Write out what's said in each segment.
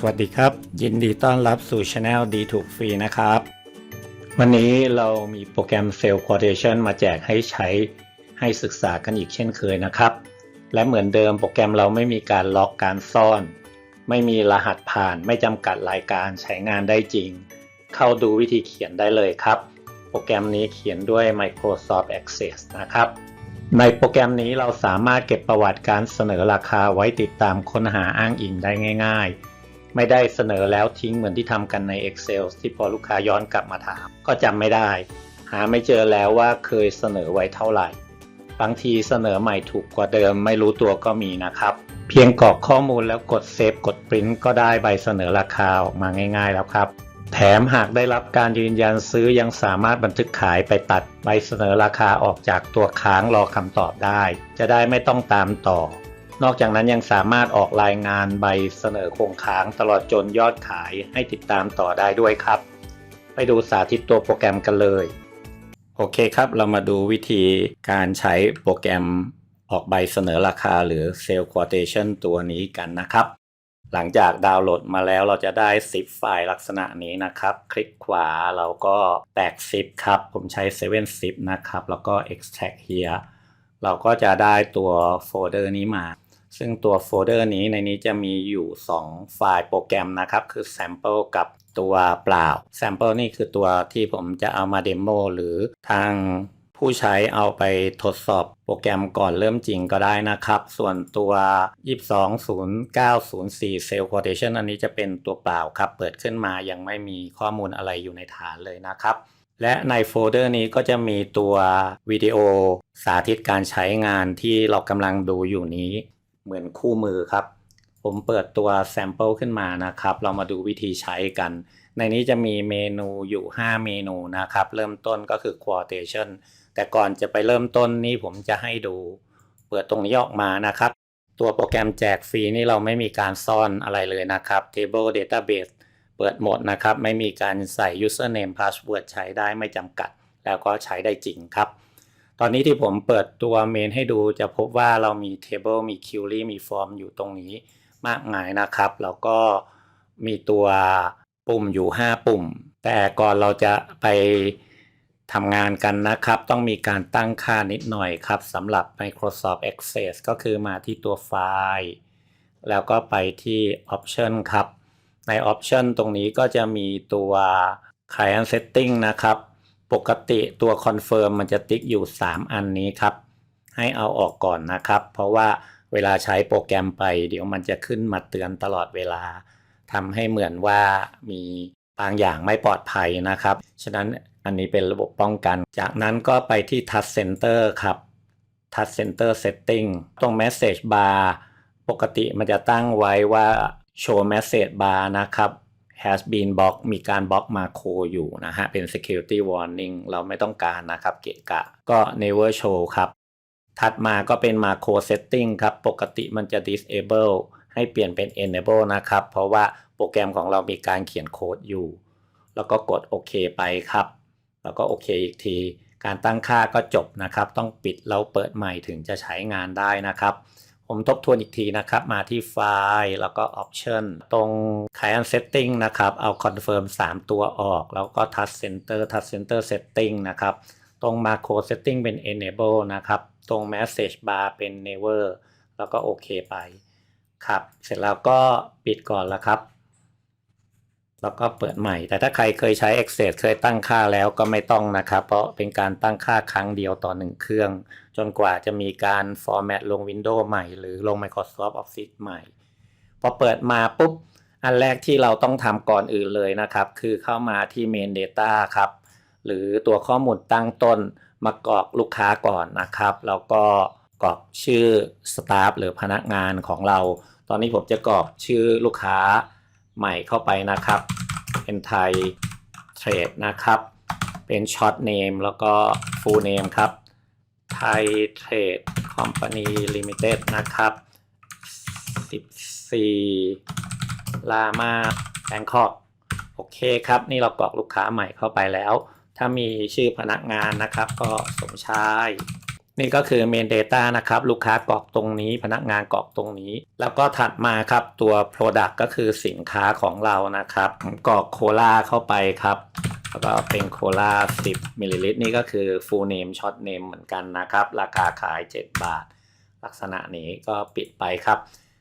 สวัสดีครับ ยินดีต้อนรับสู่ช anel ดีถูกฟรีนะครับ วันนี้เรามีโปรแกรม Sales Quotation มาแจกให้ใช้ให้ศึกษากันอีกเช่นเคยนะครับ และเหมือนเดิมโปรแกรมเราไม่มีการล็อกการซ่อน ไม่มีรหัสผ่าน ไม่จำกัดรายการใช้งานได้จริง เข้าดูวิธีเขียนได้เลยครับ โปรแกรมนี้เขียนด้วย Microsoft Access นะครับในโปรแกรมนี้เราสามารถเก็บประวัติการเสนอราคาไว้ติดตามค้นหาอ้างอิงได้ง่ายๆ ไม่ได้เสนอแล้วทิ้งเหมือนที่ทำกันใน Excel ที่พอลูกค้าย้อนกลับมาถาม ก็จำไม่ได้ หาไม่เจอแล้วว่าเคยเสนอไว้เท่าไหร่ บางทีเสนอใหม่ถูกกว่าเดิมไม่รู้ตัวก็มีนะครับ เพียงกรอกข้อมูลแล้วกดเซฟกดปริ้นก็ได้ใบเสนอราคาออกมาง่าย ๆ แล้วครับแถมหากได้รับการยืนยันซื้อยังสามารถบันทึกขายไปตัดใบเสนอราคาออกจากตัวค้างรอคำตอบได้ จะได้ไม่ต้องตามต่อ นอกจากนั้นยังสามารถออกรายงานใบเสนอคงค้างตลอดจนยอดขายให้ติดตามต่อได้ด้วยครับ ไปดูสาธิตตัวโปรแกรมกันเลย โอเคครับ เรามาดูวิธีการใช้โปรแกรมออกใบเสนอราคาหรือ Sale Quotation ตัวนี้กันนะครับ หลังจากดาวน์โหลดมาแล้วเราจะได้ zip ไฟล์ลักษณะนี้นะครับ คลิกขวาเราก็แตก zip ครับ ผมใช้7 zip นะครับ แล้วก็ extract here เราก็จะได้ตัวโฟลเดอร์นี้มา ซึ่งตัวโฟลเดอร์นี้ในนี้จะมีอยู่ 2 ไฟล์โปรแกรมนะครับ คือ sample กับตัวเปล่า sample นี่คือตัวที่ผมจะเอามาเดโมหรือทางผู้ใช้เอาไปทดสอบโปรแกรมก่อนเริ่มจริงก็ได้นะครับ ส่วนตัว 220904 Cell Quotation อันนี้จะเป็นตัวเปล่าครับ เปิดขึ้นมายังไม่มีข้อมูลอะไรอยู่ในฐานเลยนะครับ และในโฟลเดอร์นี้ก็จะมีตัววิดีโอสาธิตการใช้งานที่เรากำลังดูอยู่นี้ เหมือนคู่มือครับ ผมเปิดตัว sample ขึ้นมานะครับ เรามาดูวิธีใช้กัน ในนี้จะมีเมนูอยู่ 5 เมนูนะครับ เริ่มต้นก็คือ quotation แต่ก่อนจะไปเริ่มต้นนี่ผมจะให้ดู เปิดตรงนี้ออกมานะครับ ตัวโปรแกรมแจกฟรีนี่เราไม่มีการซ่อนอะไรเลยนะครับ table database เปิดหมดนะครับ ไม่มีการใส่ username password ใช้ได้ไม่จำกัด แล้วก็ใช้ได้จริงครับ ตอนนี้ที่ผมเปิดตัวเมนให้ดูจะพบว่าเรามี table มี query มี form อยู่ตรงนี้มากมายนะครับ แล้วก็มีตัวปุ่มอยู่ 5 ปุ่ม แต่ก่อนเราจะไปทำงานกันนะครับ ต้องมีการตั้งค่านิดหน่อยครับสำหรับ Microsoft Access ก็คือมาที่ตัวไฟล์ แล้วก็ไปที่ Option ครับ ใน Option ตรงนี้ก็จะมีตัว Client Setting นะครับ ปกติตัว Confirm มันจะติ๊กอยู่ 3 อันนี้ครับ ให้เอาออกก่อนนะครับ เพราะว่าเวลาใช้โปรแกรมไป เดี๋ยวมันจะขึ้นมาเตือนตลอดเวลาทำให้เหมือนว่ามีบางอย่างไม่ปลอดภัยนะครับ ฉะนั้นอันนี้เป็นระบบป้องกัน จากนั้นก็ไปที่ Touch Center ครับ Touch Center Setting ตรง Message Bar ปกติมันจะตั้งไว้ว่า Show Message Bar นะครับ has been blocked มีการบล็อกมาโคอยู่นะฮะ เป็น security warning เราไม่ต้องการนะครับเกะกะ ก็ never show ครับ ถัดมาก็เป็น macro setting ครับ ปกติมันจะ disable ให้เปลี่ยนเป็น enable นะครับ เพราะว่าโปรแกรมของเรามีการเขียนโค้ดอยู่ แล้วก็กดโอเคไปครับ แล้วก็โอเคอีกที การตั้งค่าก็จบนะครับ ต้องปิดแล้วเปิดใหม่ถึงจะใช้งานได้นะครับ ผมทบทวนอีกทีนะครับ มาที่ไฟล์แล้วก็ Option ตรง Client Setting นะครับ เอา Confirm 3 ตัวออก แล้วก็ Touch Center Touch Center Setting นะครับ ตรง Macro Setting เป็น Enable นะครับ ตรง Message Bar เป็น Never แล้วก็โอเคไป ครับ เสร็จแล้วก็ปิดก่อนละครับ แล้วก็เปิดใหม่ แต่ถ้าใครเคยใช้ Access เคยตั้งค่าแล้วก็ไม่ต้องนะครับ เพราะเป็นการตั้งค่าครั้งเดียวต่อ 1 เครื่อง จนกว่าจะมีการ format ลง Windows ใหม่ หรือลง Microsoft Office ใหม่ พอเปิดมาปุ๊บ อันแรกที่เราต้องทำก่อนอื่นเลยนะครับ คือเข้ามาที่ Main Data ครับ หรือตัวข้อมูลตั้งต้นมากรอกลูกค้าก่อนนะครับ แล้วก็กรอกชื่อ Staff หรือพนักงานของเรา ตอนนี้ผมจะกรอกชื่อลูกค้า ใหม่เข้าไปนะครับ เป็นไทยเทรดนะครับ เป็นช็อตเนมแล้วก็ฟูลเนมครับไทยเทรดคอมพานีลิมิเต็ดนะครับ 14 ลามาแบงคอกโอเคครับ นี่เรากรอกลูกค้าใหม่เข้าไปแล้ว ถ้ามีชื่อพนักงานนะครับ ก็สมชาย นี่ก็คือ Main Data นะครับ ลูกค้ากรอกตรงนี้ พนักงานกรอกตรงนี้ แล้วก็ถัดมาครับตัว Product ก็คือสินค้าของเรานะครับกรอกโคลาเข้าไปครับแล้วก็เป็นโคลา10มิลลิลิตรนี่ก็คือ full name short name เหมือนกันนะครับ ราคาขาย 7 บาท ลักษณะนี้ก็ปิดไปครับ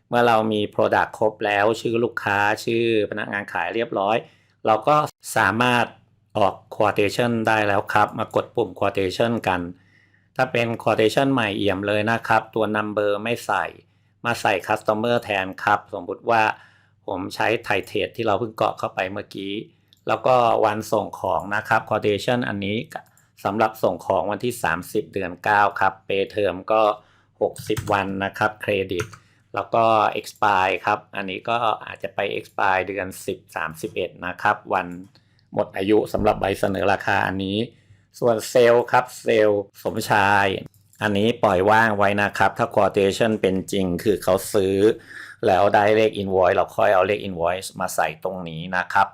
เมื่อเรามี Product ครบแล้วชื่อลูกค้าชื่อพนักงานขายเรียบร้อย เราก็สามารถออก quotation ได้แล้วครับ มากดปุ่ม quotation กัน ถ้าเป็น quotation ใหม่เอี่ยมเลยนะครับ ตัว number ไม่ใส่ มาใส่ customer แทนครับ สมมุติว่าผมใช้ไทเทรดที่เราเพิ่งเกาะเข้าไปเมื่อกี้ แล้วก็วันส่งของนะครับ quotation อันนี้สำหรับส่งของวันที่ 30 เดือน 9 ครับ pay term ก็ 60 วันนะครับ เครดิต แล้วก็ expire ครับ อันนี้ก็อาจจะไป expire เดือน 10 31 นะครับ วันหมดอายุสำหรับใบเสนอราคาอันนี้ ส่วนเซลล์ครับเซลล์สมชาย อันนี้ปล่อยว่างไว้นะครับ ถ้า quotation เป็นจริงคือเขาซื้อ แล้วได้เลข invoice เราค่อยเอาเลข invoice มาใส่ตรงนี้นะครับ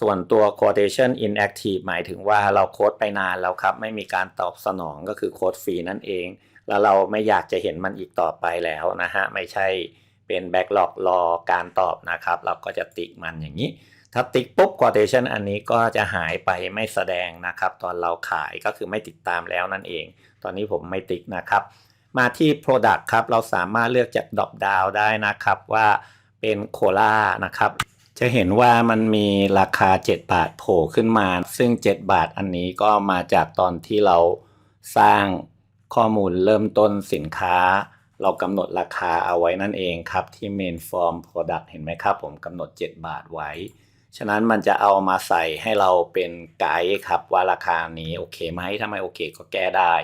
ส่วนตัว quotation inactive หมายถึงว่าเราโค้ดไปนานแล้วครับ ไม่มีการตอบสนองก็คือโค้ดฟรีนั่นเอง แล้วเราไม่อยากจะเห็นมันอีกต่อไปแล้วนะฮะ ไม่ใช่เป็นแบ็กหลอกรอการตอบนะครับ เราก็จะติ๊กมันอย่างนี้ ถ้าติ๊กปุ๊บ quotation อันนี้ก็จะหายไปไม่แสดงนะครับ ตอนเราขายก็คือไม่ติดตามแล้วนั่นเอง ตอนนี้ผมไม่ติ๊กนะครับ มาที่ Product ครับ เราสามารถเลือกจาก Drop Down ได้นะครับว่าเป็นโคลานะครับ จะเห็นว่ามันมีราคา 7 บาทโผล่ขึ้นมา ซึ่ง 7 บาทอันนี้ก็มาจากตอนที่เราสร้างข้อมูลเริ่มต้นสินค้า เรากำหนดราคาเอาไว้นั่นเองครับ ที่ Main Form Product เห็นไหมครับ ผมกำหนด 7 บาทไว้ ฉะนั้นมันจะเอามาใส่ให้เราเป็นไกด์ครับว่าราคานี้โอเคไหมถ้าไม่โอเคก็แก้ได้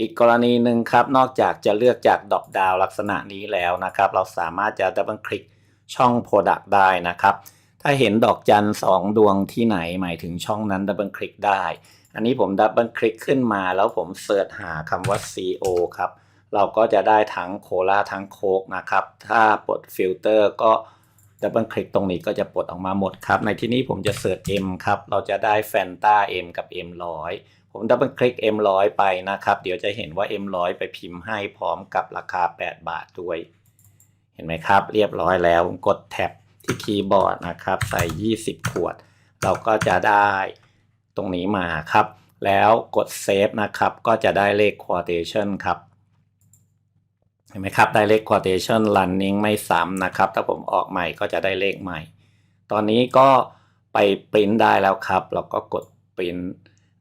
อีกกรณีหนึ่งครับ นอกจากจะเลือกจากดอกดาวลักษณะนี้แล้วนะครับ เราสามารถจะดับเบิลคลิกช่อง Product ได้นะครับ ถ้าเห็นดอกจันสองดวงที่ไหนหมายถึงช่องนั้นดับเบิลคลิกได้ อันนี้ผมดับเบิลคลิกขึ้นมา แล้วผมเสิร์ชหาคำว่า CO ครับ เราก็จะได้ทั้งโคลาทั้งโคกนะครับ ถ้าปลดฟิลเตอร์ก็ ดับเบิลคลิกตรงนี้ก็จะปลดออกมาหมดครับ ในที่นี้ผมจะเสิร์ช M ครับ เราจะได้แฟนตา M กับ M ร้อยผมดับเบิลคลิก M ร้อยไปนะครับ เดี๋ยวจะเห็นว่า M ร้อยไปพิมพ์ให้พร้อมกับราคา 8 บาทด้วย เห็นไหมครับ เรียบร้อยแล้วผมกดแท็บที่คีย์บอร์ดนะครับ ใส่ 20 ขวด เราก็จะได้ตรงนี้มาครับ แล้วกดเซฟนะครับ ก็จะได้เลข quotation ครับเห็นไหมครับ ได้เลข quotation running ไม่ซ้ำนะครับ ถ้าผมออกใหม่ก็จะได้เลขใหม่ ตอนนี้ก็ไปปริ้นได้แล้วครับ เราก็กดปริ้น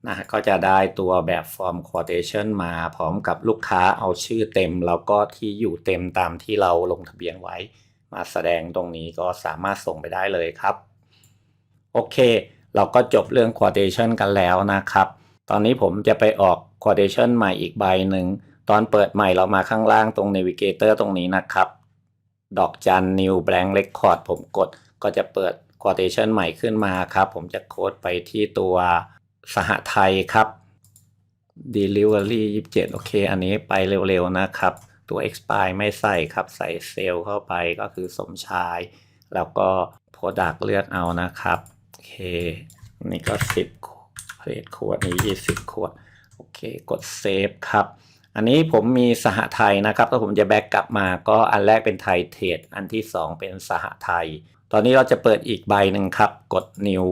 นะฮะก็จะได้ตัวแบบฟอร์ม quotation มาพร้อมกับลูกค้าเอาชื่อเต็ม แล้วก็ที่อยู่เต็มตามที่เราลงทะเบียนไว้ มาแสดงตรงนี้ก็สามารถส่งไปได้เลยครับ โอเค เราก็จบเรื่อง quotation กันแล้วนะครับ ตอนนี้ผมจะไปออก quotation ใหม่อีกใบหนึ่ง ตอนเปิดใหม่เรามาข้างล่างตรง navigator ตรงนี้นะครับ ดอกจัน new blank record ผมกดก็จะเปิด quotation ใหม่ขึ้นมาครับ ผมจะโค้ดไปที่ตัวสหไทยครับ delivery 27 โอเค อันนี้ไปเร็วๆนะครับ ตัว expire ไม่ใส่ครับ ใส่เซลล์เข้าไปก็คือสมชาย แล้วก็ product เลือกเอานะครับ โอเค นี่ก็ 10เพลทขวดนี้ 20 ขวด โอเค กดเซฟครับ อันนี้ผมมีสหไทยนะครับถ้าผมจะแบ็กกลับมาก็อันแรกเป็นไทยเทรดอันที่ 2 เป็นสหไทย ตอนนี้เราจะเปิดอีกใบหนึ่งครับ กด new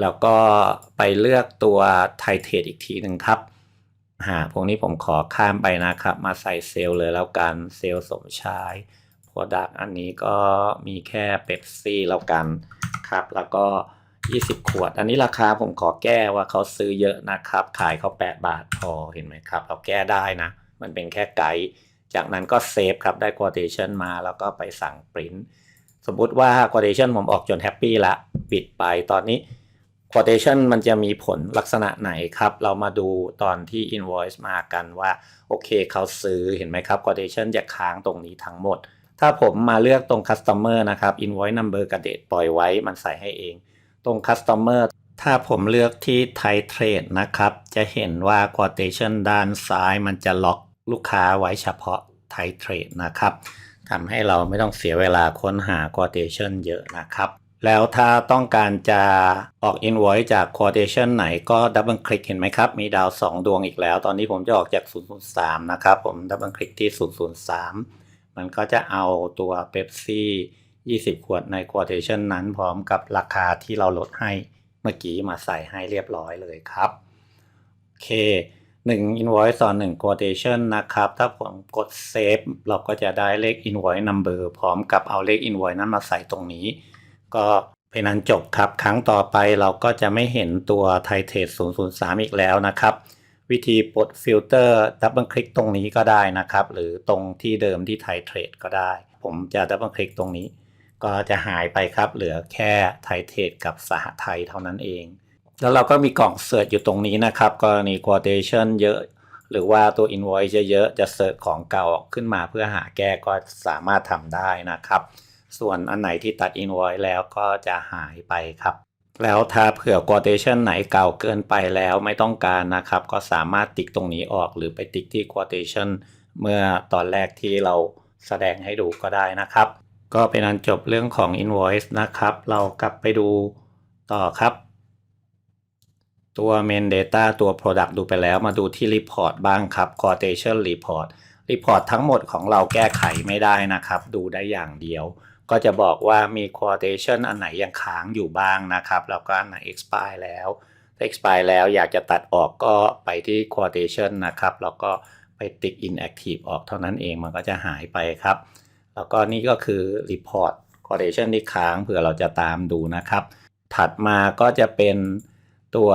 แล้วก็ไปเลือกตัวไทยเทรดอีกทีหนึ่งครับหาพวกนี้ผมขอข้ามไปนะครับ มาใส่เซลล์เลยแล้วกันเซลล์สมชายโปรดักอันนี้ก็มีแค่เป๊ปซี่แล้วกันครับ แล้วก็ 20ขวด อันนี้ราคาผมขอแก้ว่าเขาซื้อเยอะนะครับ ขายเขา8บาทพอเห็นไหมครับ เราแก้ได้นะ มันเป็นแค่ไกด์ จากนั้นก็เซฟครับ ได้ quotation มาแล้วก็ไปสั่งปริ้นสมมุติว่า quotation ผมออกจนแฮปปี้ละ ปิดไปตอนนี้ quotation มันจะมีผลลักษณะไหนครับ เรามาดูตอนที่ invoice มากันว่า โอเคเขาซื้อเห็นไหมครับ quotation จะค้างตรงนี้ทั้งหมด ถ้าผมมาเลือกตรง customer นะครับ invoice number กับ date ปล่อยไว้มันใส่ให้เอง ตรง customer ถ้าผมเลือกที่ Thai Trade นะครับ จะเห็นว่า quotation ด้านซ้ายมันจะล็อกลูกค้าไว้เฉพาะ Thai Trade นะครับทำให้เราไม่ต้องเสียเวลาค้นหา quotation เยอะนะครับ แล้วถ้าต้องการจะออก invoice จาก quotation ไหนก็ดับเบิลคลิกเห็นไหมครับ มีดาว 2 ดวงอีกแล้ว ตอนนี้ผมจะออกจาก 003 นะครับ ผมดับเบิลคลิกที่ 003 มันก็จะเอาตัวเ e ปซี่ 20 ขวดใน quotation นั้นพร้อมกับราคาที่เราลดให้เมื่อกี้มาใส่ให้เรียบร้อยเลยครับ โอเค1 invoice ต่อ1 quotation นะครับ ถ้าผมกด save เราก็จะได้เลข invoice number พร้อมกับเอาเลข invoice นั้นมาใส่ตรงนี้ ก็เป็นอันจบครับ ครั้งต่อไปเราก็จะไม่เห็นตัว t i t r a t e 003 อีกแล้วนะครับ วิธีปลดฟิลเตอร์ดับเบิลคลิกตรงนี้ก็ได้นะครับ หรือตรงที่เดิมที่ t i t r a t e ก็ได้ ผมจะดับเบิลคลิกตรงนี้ ก็จะหายไปครับเหลือแค่ t i t r a t e กับสหไทยเท่านั้นเอง แล้วเราก็มีกล่องเสิร์ชอยู่ตรงนี้นะครับ กรณี quotation เยอะหรือว่าตัว invoice เยอะๆจะเสิร์ชของเก่าขึ้นมาเพื่อหาแก้ก็สามารถทำได้นะครับ ส่วนอันไหนที่ตัด invoice แล้วก็จะหายไปครับ แล้วถ้าเผื่อ quotation ไหนเก่าเกินไปแล้วไม่ต้องการนะครับ ก็สามารถติ๊กตรงนี้ออกหรือไปติ๊กที่ quotation เมื่อตอนแรกที่เราแสดงให้ดูก็ได้นะครับ ก็เป็นอันจบเรื่องของ invoice นะครับ เรากลับไปดูต่อครับ ตัว main data ตัว product ดูไปแล้วมาดูที่ report บ้างครับ quotation report report ทั้งหมดของเราแก้ไขไม่ได้นะครับ ดูได้อย่างเดียว ก็จะบอกว่ามี quotation อันไหนยังค้างอยู่บ้างนะครับ แล้วก็อันไหน expire แล้วถ้า expire แล้วอยากจะตัดออกก็ไปที่ quotation นะครับ แล้วก็ไปติ๊ก inactive ออกเท่านั้นเองมันก็จะหายไปครับ แล้วก็นี่ก็คือ report quotation ที่ค้างเผื่อเราจะตามดูนะครับ ถัดมาก็จะเป็นตัว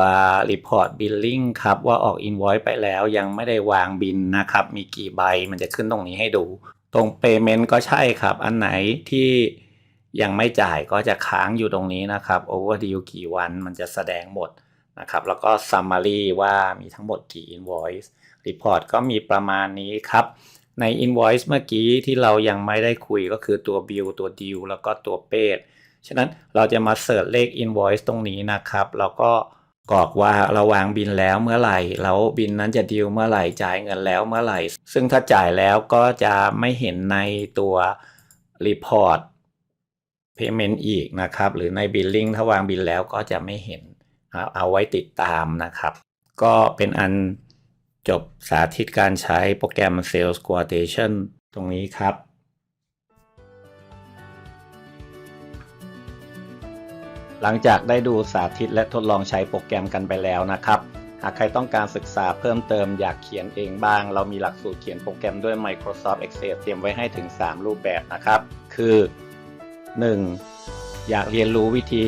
report billing ครับ ว่าออก invoice ไปแล้วยังไม่ได้วางบินนะครับ มีกี่ใบมันจะขึ้นตรงนี้ให้ดู ตรง payment ก็ใช่ครับ อันไหนที่ยังไม่จ่ายก็จะค้างอยู่ตรงนี้นะครับ overdue กี่วันมันจะแสดงหมดนะครับ แล้วก็ summary ว่ามีทั้งหมดกี่ invoice report ก็มีประมาณนี้ครับ ใน invoice เมื่อกี้ที่เรายังไม่ได้คุยก็คือตัว bill ตัว deal แล้วก็ตัว paid ฉะนั้นเราจะมาเสิร์ชเลข invoice ตรงนี้นะครับ แล้วก็กรอกว่าเราวางบินแล้วเมื่อไหร่ แล้วบินนั้นจะดีลเมื่อไหร่จ่ายเงินแล้วเมื่อไหร่ ซึ่งถ้าจ่ายแล้วก็จะไม่เห็นในตัว report payment อีกนะครับ หรือใน billing ถ้าวางบินแล้วก็จะไม่เห็น เอาไว้ติดตามนะครับ ก็เป็นอัน จบสาธิตการใช้โปรแกรม Sales Quotation ตรงนี้ครับ หลังจากได้ดูสาธิตและทดลองใช้โปรแกรมกันไปแล้วนะครับ หากใครต้องการศึกษาเพิ่มเติมอยากเขียนเองบ้าง เรามีหลักสูตรเขียนโปรแกรมด้วย Microsoft Excel เตรียมไว้ให้ถึง 3 รูปแบบนะครับ คือ 1. อยากเรียนรู้วิธี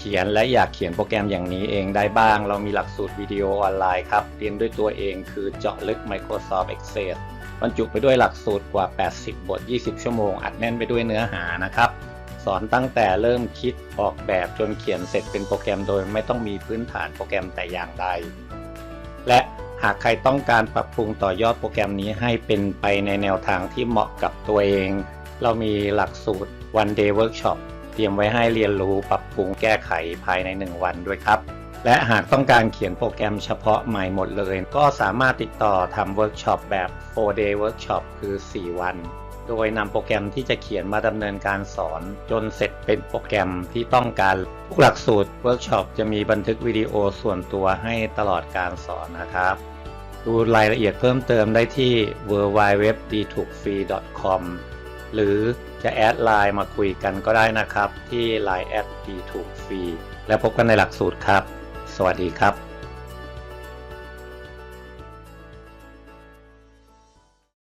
ขียนและอยากเขียนโปรแกรมอย่างนี้เองได้บ้าง เรามีหลักสูตรวิดีโอออนไลน์ครับ เรียนด้วยตัวเองคือเจาะลึก Microsoft Excel บรรจุไปด้วยหลักสูตรกว่า 80 บท 20 ชั่วโมง อัดแน่นไปด้วยเนื้อหานะครับ สอนตั้งแต่เริ่มคิดออกแบบจนเขียนเสร็จเป็นโปรแกรมโดยไม่ต้องมีพื้นฐานโปรแกรมแต่อย่างใด และหากใครต้องการปรับปรุงต่อยอดโปรแกรมนี้ให้เป็นไปในแนวทางที่เหมาะกับตัวเอง เรามีหลักสูตร one day workshop เตรียมไว้ให้เรียนรู้ปรับปรุงแก้ไขภายใน 1 วันด้วยครับ และหากต้องการเขียนโปรแกรมเฉพาะใหม่หมดเลย ก็สามารถติดต่อทำเวิร์กช็อปแบบ 4 day workshop คือ 4 วัน โดยนำโปรแกรมที่จะเขียนมาดำเนินการสอน จนเสร็จเป็นโปรแกรมที่ต้องการ ทุกหลักสูตรเวิร์กช็อปจะมีบันทึกวิดีโอส่วนตัวให้ตลอดการสอนนะครับดูรายละเอียดเพิ่มเติมได้ที่ w w w d t o k f r e e com หรือ จะแอดไลน์มาคุยกันก็ได้นะครับ ที่ Line แอดดีถูกฟรีแล้วพบกันในหลักสูตรครับ สวัสดีครับ